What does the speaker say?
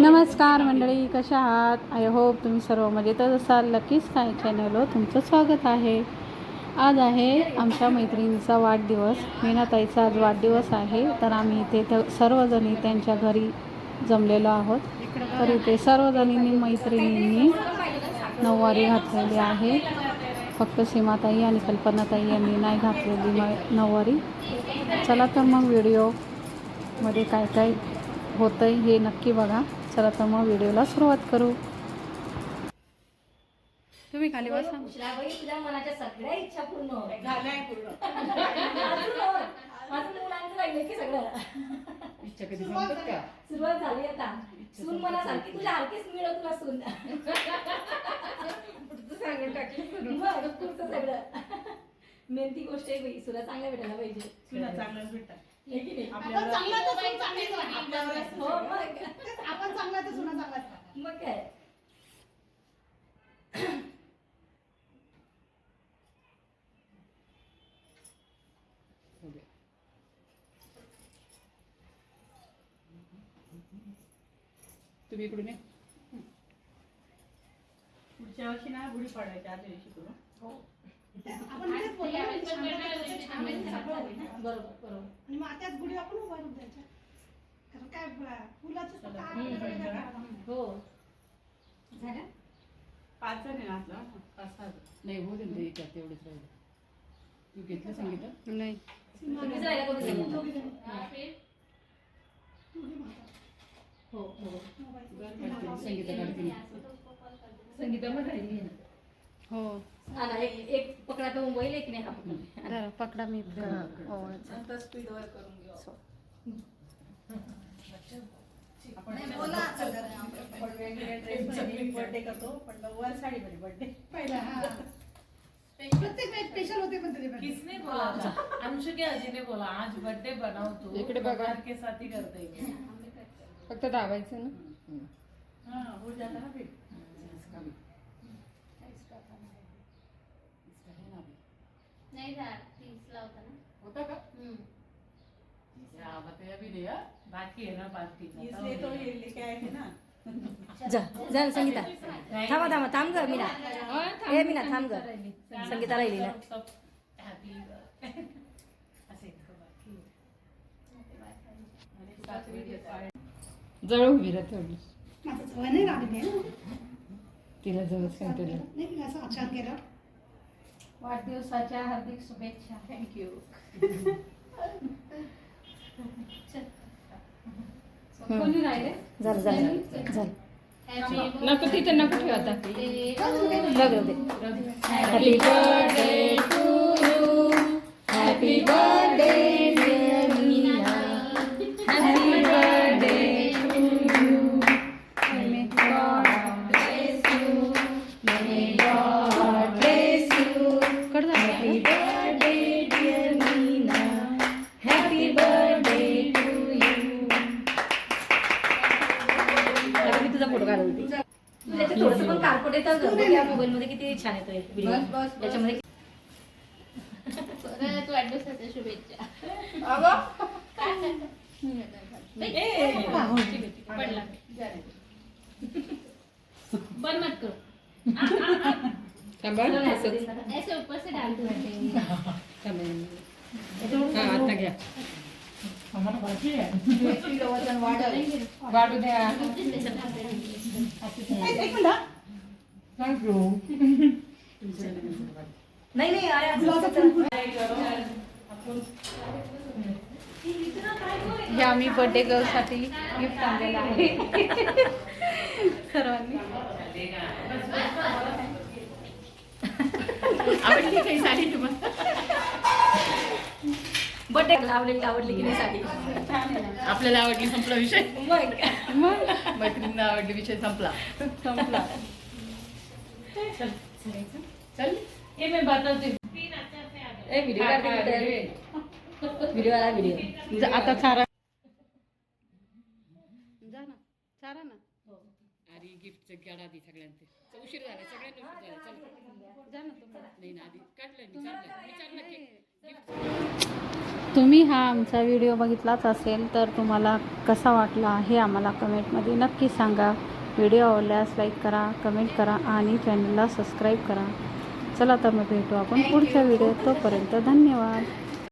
नमस्कार मंडळी कशा आहात? आय होप तुम्ही सर्व मजेतच असाल. लकीच काय चॅनलवर हो, तुमचं स्वागत आहे. आज आहे आमच्या मैत्रिणीचा वाढदिवस. मीनाताईचा आज वाढदिवस आहे. तर आम्ही इथे सर्वजणी त्यांच्या घरी जमलेलो आहोत. तर इथे सर्वजणींनी मैत्रिणींनी नऊवारी घातलेली आहे. फक्त सीमाताई आणि कल्पनाताई यांनी नाही घातलेली म- नऊवारी. चला तर मग व्हिडिओमध्ये काय काय होतं आहे हे नक्की बघा. चला तर मग व्हिडिओला सुरुवात करू. तुम्ही खाली बसा. तुझ्या मनाच्या सगळ्या इच्छा पूर्ण. झालंय पूर्ण. अजून. अजून मुलांचं राहिलं की सगळं. इच्छा कधी संपत का? सुरुवात झाली आता. सून मला सांगते तुझ्या हलकीच मिळव तुला सून. सांगून टाकलं सगळं. मेन ती गोष्ट आहे बाई सुला चांगल्या भेटायला पाहिजे. तुला चांगलंच भेटतात हे की नाही? आपल्यावर हो मग आपण चांगला तर सुना चांगला मग काय? तुम्ही इकडून या. पुढच्या वर्षी ना गुढी पाडायच्या आदल्या दिवशी करून आपण आणि मग त्याच गुढी आपण उभारून द्यायच्या. कारण काय फुलाचं. हो. झालं? पाच जण आहे ना पाच सहा. नाही होऊ दे तेवढंच राहिलं. तू घेतलं सांगितलं नाही. हो हो संगीता संगीता राहिली ना. हो. ना एक एक पकडा तो मोबाईल एक नाही हा पकडा. मी. हो नंतर स्पीडवर करून घेऊ. आपण आपण वेगवेगळे ड्रेस मध्ये बर्थडे करतो पण नऊवार साडी मध्ये बर्थडे पहिला हा. प्रत्येक वेळेस स्पेशल होते पण. किसने बोला था अंशु के अजी ने बोला आज बर्थडे बनाओ तो. इकडे बघा. परिवार के साथ ही करते. फक्त दाबायचं ना. हाँ हो जाता है फिर नाही झाड तीसला होता ना. होता का? या बताया भी नहीं यार बाकी है ना पार्टी का इसलिए तो ये लेके आए थे ना. जा जा संगीता. थांबा थांबा थांब ग मीना. ए मीना थांब ग. संगीता राहिली. ना. जवळ उभी राहा थोडी माझं सवय नाही लागली आहे ना. तिला जवळ सांगते नाही मी असं आचार केला. वाढदिवसाच्या हार्दिक शुभेच्छा. थँक्यू कोणी राहिले? झालं झालं झालं. नको तिथे नको ठेव आता. Happy birthday to you happy birthday त्याच्यात पण कारपोट येतं बघ या मोबाईल मध्ये किती छान येतोय व्हिडिओ त्याच्यामध्ये परत वाढदिवसाच्या शुभेच्छा. पडला. पण मत करो. ऐसे ऊपर से डाल दो. हा आता घ्या. वाढू द्या. मिनिट हा. नाही नाही अरे हे आम्ही बर्थडे गर्लसाठी गिफ्ट आणलेलं आहे. सर्वांनी. आवडली काही साडी तुम्हाला? बर्थडे आवडली आवडली की नाही साडी? आपल्याला आवडली संपला विषय. मग. मैत्रिणींना आवडली विषय संपला. संपला. चल ये मैं बताती ए व्हिडिओ काढते व्हिडिओ आला व्हिडिओ जा- आता चारा। जा ना चारा ना। आधी गिफ्टचं काढ आधी सगळ्यांचे. उशीर झाला सगळ्यांना उशीर झाला चल. जा ना तुम्ही. नाही ना आधी काढलं मी चाललं मी चाललं केक गिफ्ट तुम्ही हा आमचा व्हिडिओ बघितलाच असेल तर तुम्हाला कसा वाटला हे आम्हाला कमेंटमध्ये नक्की सांगा. व्हिडिओ आवडल्यास लाईक करा कमेंट करा आणि चॅनलला सबस्क्राईब करा. चला तर मग भेटू आपण पुढच्या व्हिडिओ तोपर्यंत धन्यवाद.